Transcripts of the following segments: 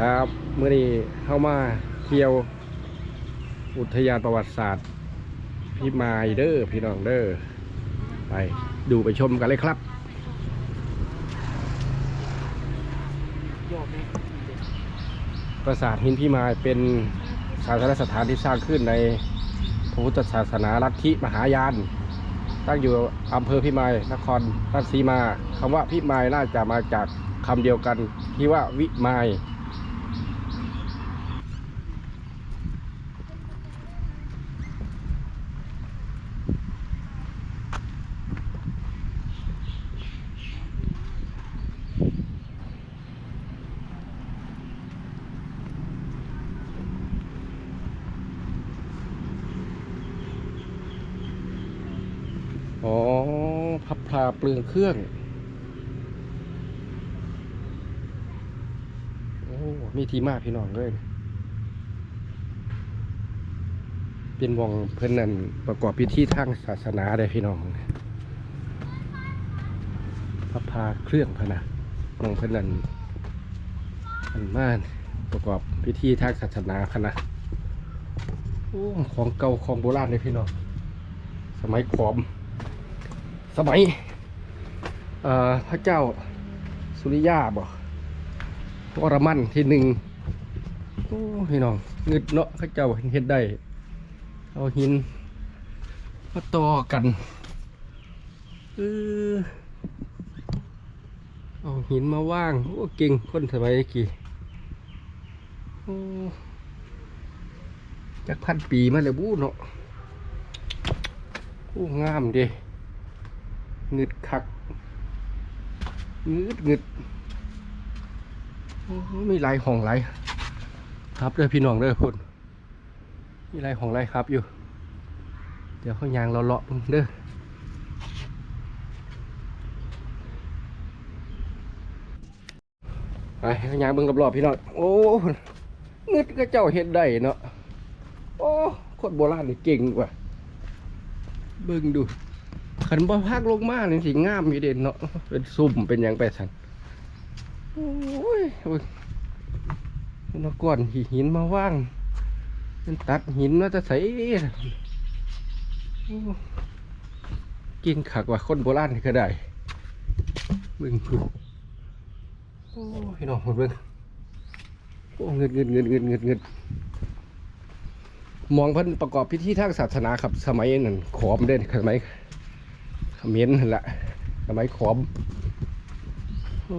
ครับเมื่อนี้เข้ามาเที่ยว อุทยานประวัติศาสตร์พี่มายเด้อพี่น้องเด้อไปดูไปชมกันเลยครับปราสาทหินพี่มายเป็นศาสนสถานที่สร้างขึ้นในพระพุทธศาสนาลัทธิมหายาน ตั้งอยู่อำเภอพิมายนครราชสีมาคำว่าพิมายน่าจะมาจากคำเดียวกันที่ว่าวิมาย อ๋อ พับพลา เปลืองเครื่อง โอ้มีทีมากพี่น้องเลยเป็นวงเพื่อนนั่นประกอบพิธีทางศาสนาเลยพี่น้องพับพาเครื่องพนะวงเพื่อนนั่นอันม่านประกอบพิธีทางศาสนาพะนะโอ้ของเก่าของโบราณเลยพี่น้อง สมัยขอมสมัย พระเจ้าสุริยาบ่วรมันที่หนึ่งโอ้พี่น้องเงึดเนาะพระเจ้าเฮ็ดได้ เอาหินมาต่อกันเออเอาหินมาว่าง โอ้เก่งคนสมัยกี่โอ้จักพันปีมาเลยบู้เนาะโอ้งามเดีงึดคัก งึดงึดมีลายห้องหลายครับเด้อพี่น้องเด้อพุ่นมีลายห้องหลายครับอยู่ เดี๋ยวเขายางเราเลาะเบิ่งเด้อไปเขยางเบิ่งรอบๆพี่น้องโอ้งึดก็เจ้าเฮ็ดได้เนาะโอ้คนโบราณนี่เก่งว่ะเบิ่งดู ขันบ่พักลงมานี่สิงามอยู่เด่นเนาะเป็นซุ่มเป็นยังไปสันโอ้ยโอ้ยนกก้อนหินมาว่างมันตัดหินมาจะใส่กิ่งขักว่าคนโบราณนี่ก็ได้เบิ่งดูโอ้ยพี่น้องเบิ่งโอ้เงินเงินเงินเงินเงินเงินมองพิ่นประกอบพิธีทางศาสนาครับสมัยนั้นขอมเด่นสมัย เขมิ้นนั่นแหละสมัยขอมโอ้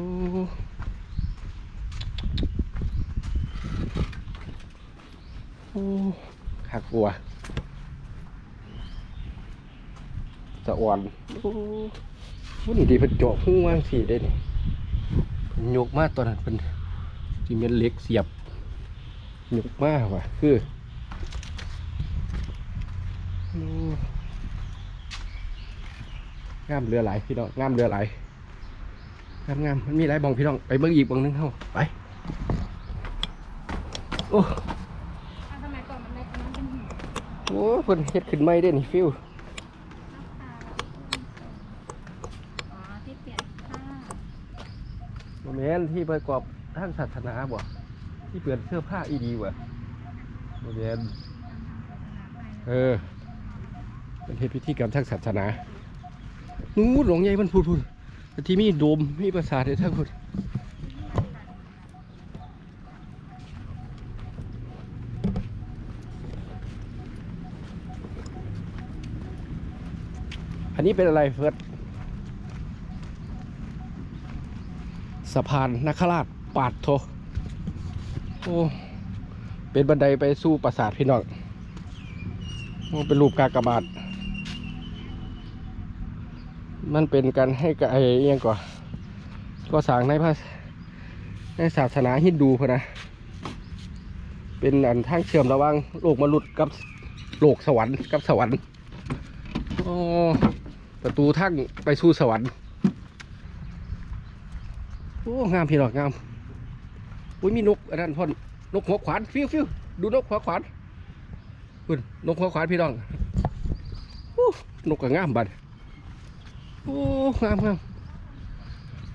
โอ้ขากลัวสะอ่อนโอ้วันนี้ดีเพิ่นเจาะหูว่างสีได้นี่ยกมากตอนนั้นเพิ่นจีเม็นเล็กเสียบยกมากว่ะคือ งามเรือไหลพี่น้องงามเรือไหลงามงามมันมีหลายบองพี่น้องไปเบิ่งอีกบองนึงเข้าไปโอ้สมัยก่อนมันเล็กมันเป็นหินโหเพิ่นเฮ็ดขึ้นไม่ได้นี่ฟิวอ๋อที่เปลี่ยนผ้าบ่แมนที่ประกอบทางศาสนาบ่ที่เปลี่ยนเสื้อผ้าอีดีบ่บ่แมนเออเป็นเฮ็ดพิธีกรรมทางศาสนา นู้หลงใหญ่มันพูดพูดที่มีโดมมีปราสาทให้ทั้งพูดอันนี้เป็นอะไรเฟิร์สสะพานนักราชปาดโทโอ้เป็นบันไดไปสู่ปราสาทพี่น้องโอ้เป็นรูปกากบาท มันเป็นการให้กับไอ้อิหยังก่อนก็สร้างในพระในศาสนาฮินดูพนนะ เป็นอันทางเชื่อมระหว่างโลกมนุษย์กับโลกสวรรค์กับสวรรค์โอ้ประตูทางไปสู่สวรรค์โอ้งามพี่น้องงามอุ้ยมีนกอันนั้นพ่นนกหัวขวานฟิวฟิวดูนกหัวขวานคุณนกหัวขวานพี่น้องนกก็งามบัด โอ้งามงาม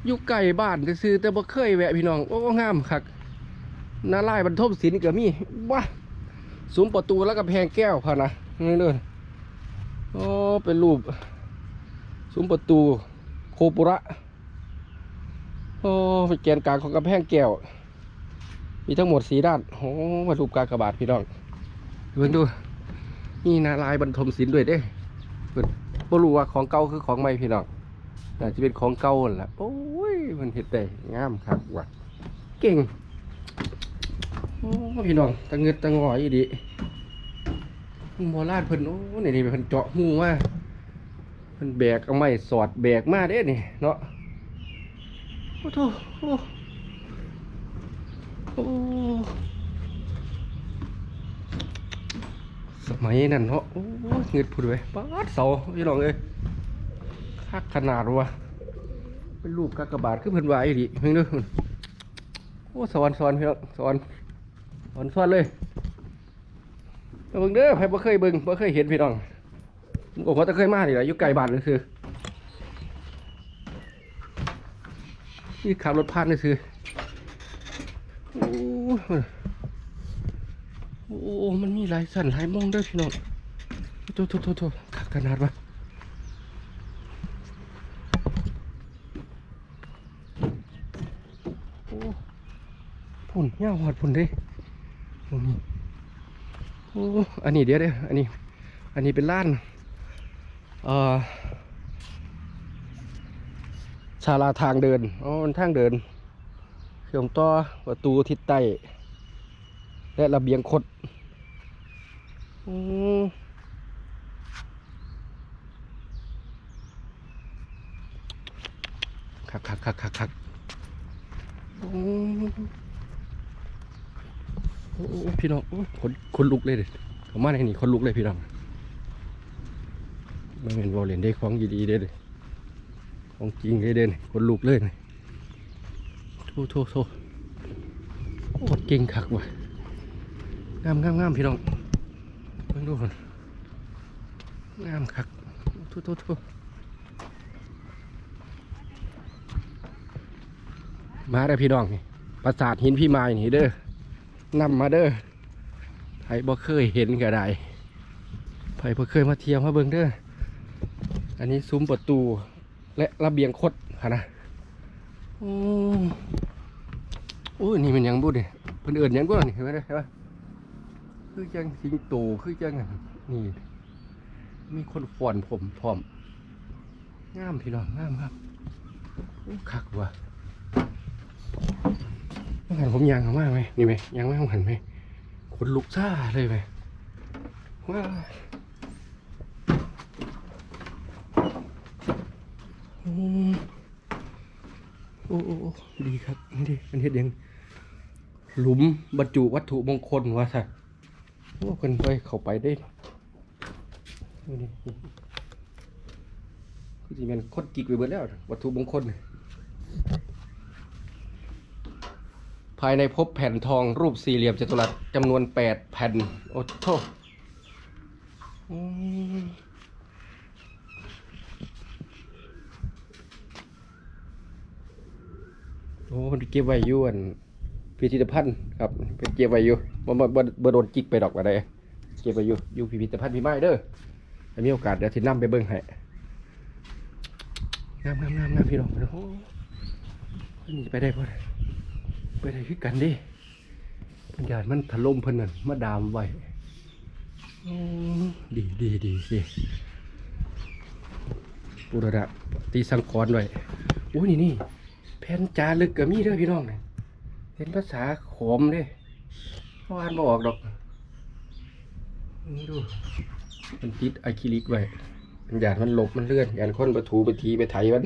อยู่ใกล้บ้านซื้อแต่บ่เคยแวะพี่น้องโอ้งามคักนาลายบรรทมศิลป์ก็มีว้าซุ้มประตูแล้วก็แพงแก้วพะนะนี่เด้อโอ้เป็นรูปซุ้มประตูโคปุระโอ้เป็นแกนกลางของกระแพงแก้ว มีทั้งหมดสีด้านโอ้มารูปกากระบาทพี่น้องเบิ่งดูนี่นาลายบรรทมศิลป์ด้วยเด้เพิ่น บ่รู้ว่าของเก่าคือของใหม่พี่น้องน่าจะเป็นของเก่าแหละโอ้ยมันเห็ดได้งามครับว่ะเก่งโอ้พี่น้องตะเงิดตะงอยอีดิโบราณเพิ่นโอ้นี่นี่เพิ่นเจาะหูมาเพิ่นแบกเอาไม้สอดแบกมาเด้นี่เนาะโอ้โธ่โอ้โอ้ สมัยนั้นเนาะโอ้เงึดพูดไว้ปาดเสาพี่น้องเอ้ยคักขนาดวะเป็นรูปกากบาทคือเพิ่นว่าอีดิเพิ่งเด้อโอ้สอนสอนพี่น้องสอนอ่อนซ้อนเลยเบิ่งเด้อใครบ่เคยเบิ่งบ่เคยเห็นพี่น้องผมก็จะเคยมานี่แหละอยู่ไกลบ้านนี่คือนี่ขับรถผ่านนี่คือโอ้ โอ้มันมีหลายสั่นหลายมองด้อพี่น้องโทษโทษโทษโทษขักขนาดวะโอ้พุ่นเงาหอดพุ่นเด้ตรงนี้โอ้อันนี้เดี๋ยวเดี๋ยวอันนี้ อันนี้เป็นล้าน เอ่อศาลาทางเดิน อ๋อมันทางเดินเชื่อมต่อประตูทิศใต้ และระเบียงคดอืมคักคักคักคักคักอืมโอ้โอ้พี่น้องโอ้ขนขนลุกเลยเด็ผมมาในนี่ขนลุกเลยพี่น้องไม่เป็นวอลเลนได้ของดีๆเด้อของจริงเลยเด่นขนลุกเลยนี่โทษโทษโทษโอ้เก่งคักว่ะ งามงามงามพี่น้องเบิ่งดูก่อนงามคักทษโทษโทษมาได้อพี่น้องนี่ปราสาทหินพี่ไม้นี่เด้อนำมาเด้อไผบ่เคยเห็นก็ได้ไผบ่เคยมาเที่ยวมาเบิ่งเด้ออันนี้ซุ้มประตูและระเบียงคดค่ะนะโอ้โอ้นี่มันยังบุดเนี่ยเพิ่นเอิ้นยังบ่นี่เห็นไหมเด้อเห็นปะ คือจังสิงโตคือจังนี่ มีคนฟ้อนผมพร้อมงามพี่น้องงามครับคักว่ะต้องหันผมยางเขามากไหมนี่ไหมยางไม่ต้องหันไหมขนลุกซ่าเลยไหมว้าโอ้โอ้ดีครับนี่ดิมันเห็ดหยังหลุมบรรจุวัตถุมงคลวะสั โอ้คนไปเข้าไปได้นี่คือที่มันคดกิกไปเบิดแล้ว วัตถุมงคล ภายในพบแผ่นทองรูปสี่เหลี่ยมจัตุรัสจำนวนแปดแผ่น โอ้โทอืมโอ้มันเก็บไว้ยู่อัน พิพิธภัณฑ์ครับเป็นเก็บไว้อยู่บ่บ่บ่บ่โดนจิกไปดอกอะไรเก็บไว้อยู่อยู่พิพิธภัณฑ์พี่ไม้เด้อถ้ามีโอกาสเดี๋ยวสินํไปเบิ่งให้งามงามงามงามพี่น้องโอ้ยนี่ไปได้พ่อไปได้คือกันดิปัญญาณมันถล่มเพิ่นนั่นมาดามไว้ดีดีดีดีปุระดะตีสังกรไว้โอ้ยนี่นี่แผ่นจารึกก็มีเด้อพี่น้องเนี่ย เป็นภาษาขอมเด้เขาอ่านบ่ออกดอก นี่ดู มันติดอะคริลิกไว้ปัญญาณมันหลบมันเลื่อนยานคนไปถูไปทีไปไถมัน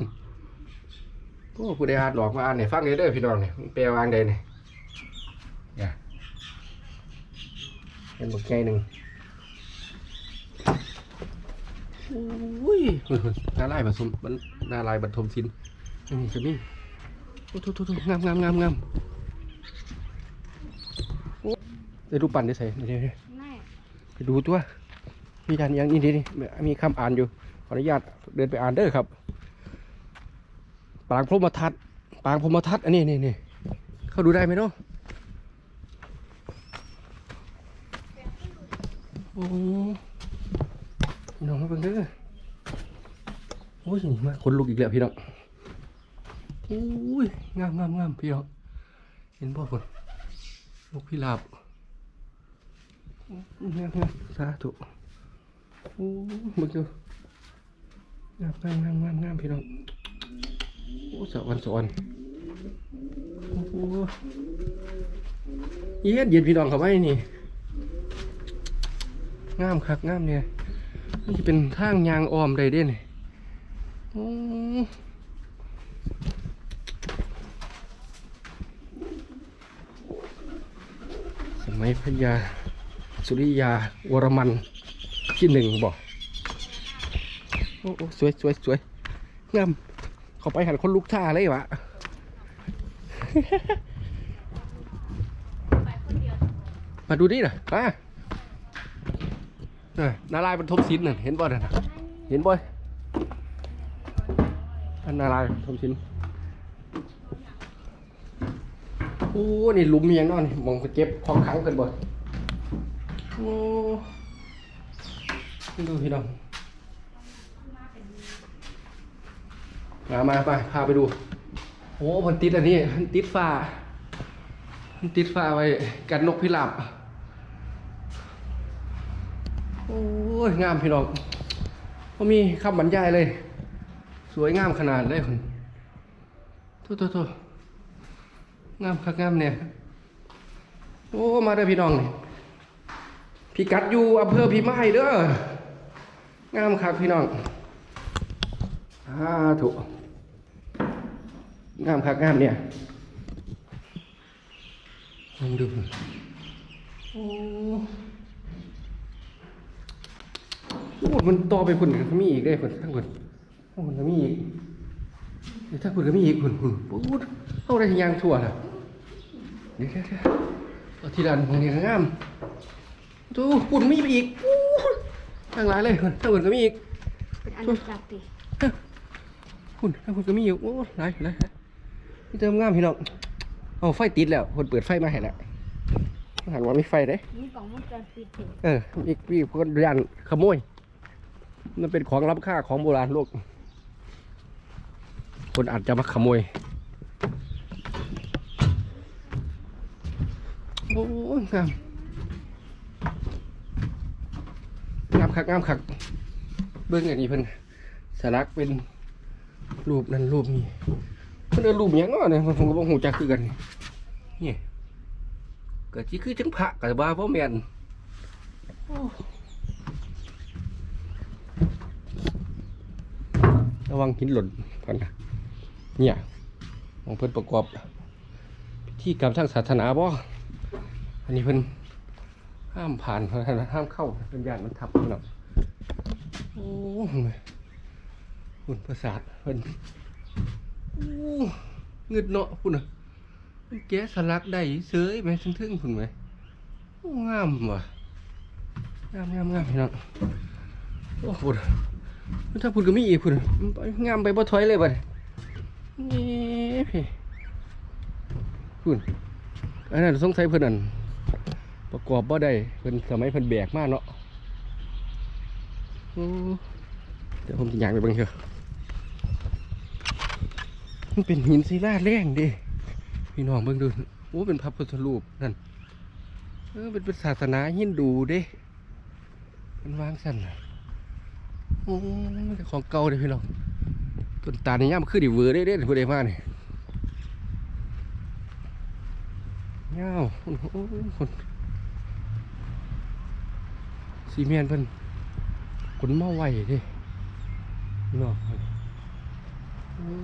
โอ้ผู้ใดอ่านหลอกมาอ่านเนี่ยฟังเลยเด้อพี่น้องเนี่ยมันแปลวางใดเนี่ยเนี่ยเป็นบทแค่หนึ่งอุ้ยน่าลายผสมมันน่าลายบรรทมศิลป์นี่จะมีโอ้ทุทุทุงามงามงามงาม ไอ้รูปปั้นได้ใส่ไปดูตัวมีการยังนี่ดีมีคำอ่านอยู่ขออนุญาตเดินไปอ่านเด้อครับ ปางพรมทัศน์ปางพรมทัศอันนี้นี่นี่เขาดูได้ไหมเนาะโอ้น้องมาเป็นเด้อโอ้ยมาขนลุกอีกแล้วพี่น้องโอ้ยงามงามงามพี่น้องเห็นบ่ฝน ลูกพี่ลาบโอ้ยงามงามสาธุโอ้ยมึงดูงามงามงามงามงามพี่น้องโอ้สวรรค์สวรรค์โอ้โหเย็นเย็นพี่น้องเขาไว้นี่งามคักงามเนี่ยมันจะเป็นทางยางอ้อมได้เด้นี่โอ้ สมัยพญาสุริยาวรมันที่หนึ่งบอกโอ้โอ้สวยสวยสวยงามเขาไปหันคนลุกท่าเลยวะไปคนเดียวมาดูดิน่ะมาน่ะนาลายเป็นทบสินน่ะเห็นบ่น่ะนะเห็นบ่อยอันนาลายทบสิน โอ้นี่หลุมมีย่างนอนนี่มองเก็บของขังกันบ่โอ้ดูพี่น้องมามาไปพาไปดู โอ้มันติดอันนี้มันติดฟ้ามันติดฟ้าไว้กันนกพิราบโอ้ยงามพี่น้องก็มีคำบรรยายเลย สวยงามขนาดเลยคุณทษโทษโทษ งามคักงามเนี่ยโอ้มาเด้อพี่น้องนี่พี่กัดอยู่อำเภอพิมายเด้องามคักพี่น้องอ่าถูกงามคักงามเนี่ยลองดูโอ้โอ้มันต่อไปคุณก็มีอีกได้คุณทั้งคุณทั้งคุณก็มีอีกถ้าคุณก็มีอีกคุณคุณพูดเข้าได้ยางทั่วนะเดี๋ย เดี๋ยวเดี๋ยวเอาทีละอันของนี้งามดูคุณมีไปอีกอู้ทั้งหลายเลยคุณทั้งคุณก็มีอีก เป็นอันดับจับติคุณทั้งคุณก็มีอีกโอ้หลายหลายนี่เติมงามพี่น้องเอาไฟติดแล้วคนเปิดไฟมาให้แล้วหันว่ามีไฟเด้นี่กล่องวงจรปิดติเออมีมีคนยันขโมย มันเป็นของล้ำค่าของโบราณโลก คนอาจจะมาขโมย โอ้ยงามงามคักงามคัก เบิ้งอย่างนี้เพิ่นสลักเป็นรูปนั่นรูปนี้เพิ่นเอารูปหยังเนาะเนี่ยผมก็บ่ฮู้จักคือกันนี่ก็สิคือจังพระก็ว่าบ่แม่นระวังหินหล่นก่อนนะเนี่ยของเพิ่นประกอบพิธีกรรมทางศาสนาบ่ อันนี้เพิ่นห้ามผ่านเพิ่นห้ามเข้าเป็นญาติมันทับเพิ่นหรอกโอ้ยคุณประสาทเพิ่นโอ้เงึดเนาะคุณน่ะแกะสลักได้เสยไปทึ่งๆคุณไหมงามว่ะงามงามงามพี่น้องโอ้คุณถ้าพูดก็มีอีกพูดงามไปบ่ถอยเลยบัดนี่พี่พูดอันนั้นสงสัยเพิ่นนั่น ประกอบบ่ได้เพิ่นสมัยเพิ่นแบกมากเนาะเดี๋ยวผมจะยางไปบิ่งเถอะมันเป็นหินศิลาแรงดิพี่น้องเบิ่งดูโอ้เป็นพระพุทธรูปนั่นเออเป็นเป็นศาสนาฮินดูเด้เป็นวางสั่นนะโอ้ของเก่าเลยพี่น้องต้นตาลนี่ย่ำขึ้นดิเวอร์ได้เด้ผู้ใดมาเนี่ยเงาโอ้โหคน ซีเมนเพิ่นขนมาไหวเดิพี่น้องโอ้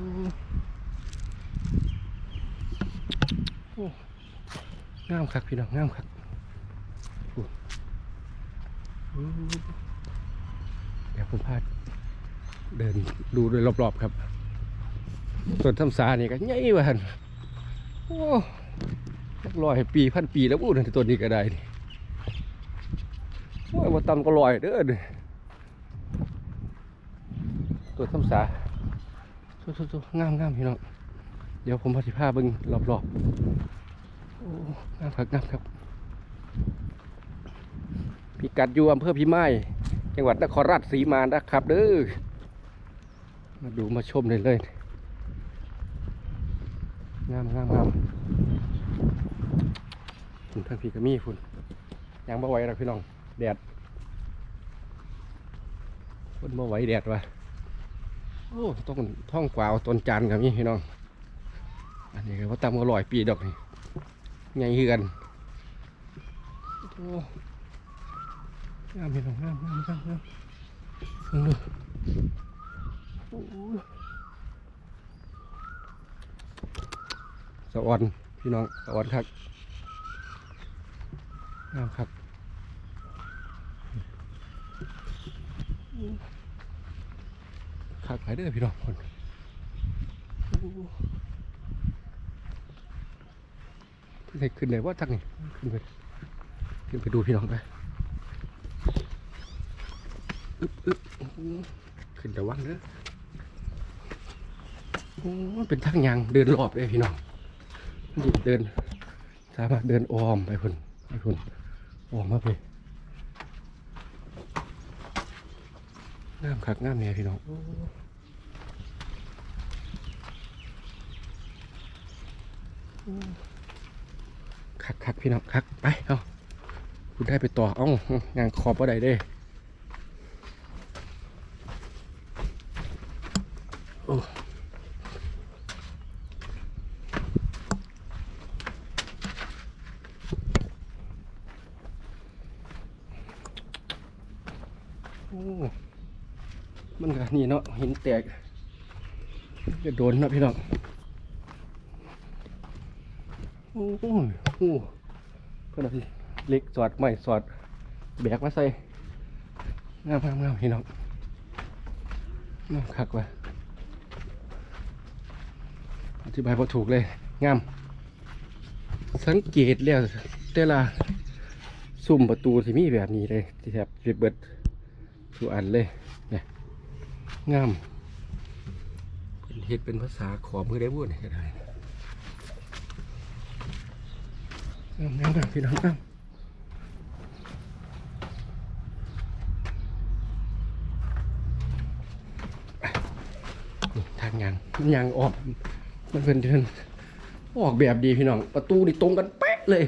โอ้งามคักพี่น้องงามคักเดี๋ยวผมพาเดินดูโดยรอบๆครับส่วนทำสานี่ก็ใหญ่ว่าหันโอ้สักร้อยปีพันปีแล้วพูดตัวนี้ก็ได้นี่ มาตำก็ลอยเด้อนี่ตัวทำสาโตัวๆงามงามพี่น้องเดี๋ยวผมพาสิพาบิ่งรอบๆโอ้งามครับงามครับพิกัดอยู่อำเภอพิมายจังหวัดนครราชสีมานะครับเด้อมาดูมาชมเลยเลยงามงามงามฝุ่นทางพี่ก็มีฝุ่นยังบ่ไหวหรอกพี่น้องแดด ฝุ่นบ่ไหวแดดว่ะโอ้ต้นท่องกวาวต้นจานก็มีพี่น้อง อันนี้ก็ว่าตามก็ลอยปีดอกนี่ไงคือกันโอ้งามพี่น้องงามงามงามงามเบิ่งดูโอ้ยสะออนพี่น้องสะออนครับงามครับ คักหลายเด้อพี่น้องคนโอ้ใส่ขึ้นเลยว่าทักนี่ขึ้นไปขึ้นไปดูพี่น้องไปอึบอึบขึ้นแต่วังเด้อมันเป็นทางยางเดินรอบเลยพี่น้องเดิน สามารถเดินอ้อมไปคนไปคนอ้อมมาไป งามคักงามเนี่ยพี่น้องคักคักพี่น้องคักไปเอาคุณได้ไปต่อเอ้างานขอบอะไรเด้โอ้โอ้ มันก็นี่เนาะหินแตกจะโดนเนาะพี่น้องโอ้โหเพื่อนเอาเล็กสอดใหม่สอดแบกมาใส่งามงามงามพี่น้องงามคักว่ะอธิบายพอถูกเลยงาม สังเกตแล้วแต่ละซุ่มประตูที่มีแบบนี้เลยที่แทบเรียบเบิดทุกอันเลยเนี่ย งาม เป็นเฮ็ดเป็นภาษาขอมือได้บุญก็ได้งามงามพี่น้องงามทางยางยางออก มันเป็นเดินออกแบบดีพี่น้อง ประตูนี่ตรงกันเป๊ะเลย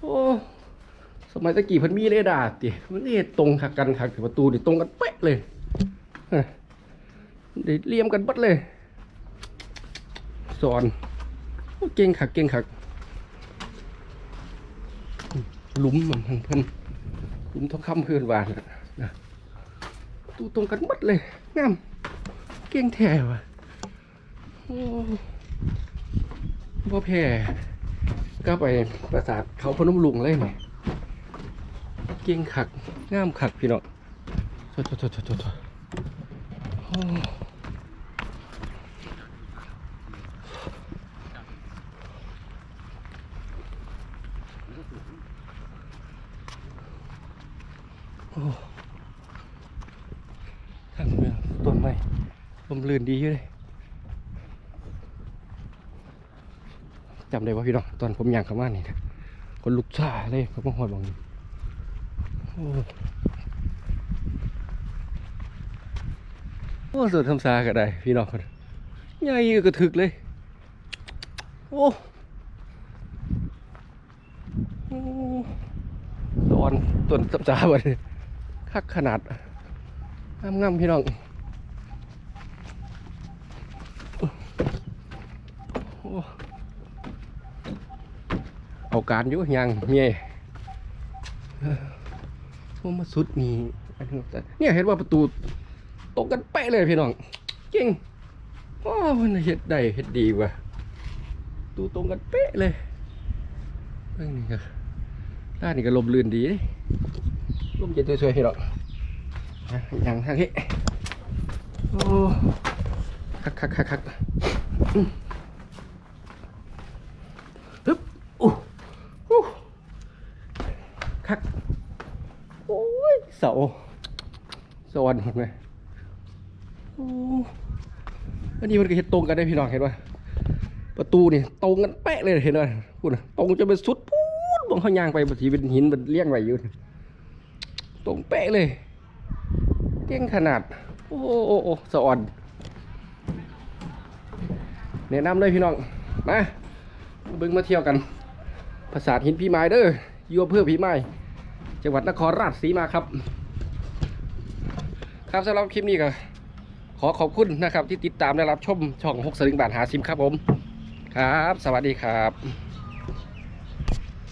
โอ้สมัยตะกี้พิ่นมีเรดาร์ติมันนี่ตรงคักกันคักประตูนี่ตรงกันเป๊ะเลย เอ้ยได้เลี่ยมกันบัดเลย สอน เก่งคักเก่งคัก หลุมมันทางเพิ่นหลุมทองคำเพื่อนวานนะตูตรงกันหมดเลยงามเก่งแท้ว่ะโอ้บ่แพ้ก็ไปประสาทเขาพนมลุงเลยไหมเก่งขักงามขักพี่น้องโถโถโถโถโถโถโอ้โอ้างเมืองต้นไม้ลมลื่นดีอยู่เลยจำได้ว่าพี่น้องตอนผมย่างเข้ามานี่คนลุกชาเลยผมก็หอยบางนี้โอ้ โอ้ส่วนทำซาก็ได้พี่น้องคนใหญ่กระถึกเลย โอ้โอ้ตอนต้นสับซาบันคักขนาดงามๆพี่น้องโอ้เอาการอยู่ยังเมียว่ามาสุดนี่เนี่ยเห็นว่าประตู ตรงกันเป๊ะเลยพี่น้องเก่งโอ้มันเฮ็ดได้เฮ็ดดีว่ะตูตรงกันเป๊ะเลยเรื่องนี้ก็ด้านนี้ก็ลมลื่นดีลมเย็นสวยๆพี่น้องนะอย่างทางนี้โอ้คักคักคักคักฮึบโอ้อู้คักโอ้ยเสาสวรรค์เห็นไหม อันนี้มันก็เห็นตรงกันได้พี่น้องเห็นป่ะประตูนี่ตรงกันเป๊ะเลยเห็นไหมพูดนะตรงจะเป็นสุดพูดบางเขายางไปบางทีเป็นหินมันเลี้ยงไว้อยู่ตรงเป๊ะเลยเก่งขนาด โอ้โอ้โอ้สะอ่อนแนะนำเลยพี่น้องมาเบิ่งมาเที่ยวกันปราสาทหินพี่ไม้เด้อยู่อำเภอพี่ไม้จังหวัดนครราชสีมาครับ ครับสำหรับคลิปนี้ก็ ขอขอบคุณนะครับที่ติดตามและรับชมช่องหกสลึงบาทหาซิมครับผม ครับ สวัสดีครับ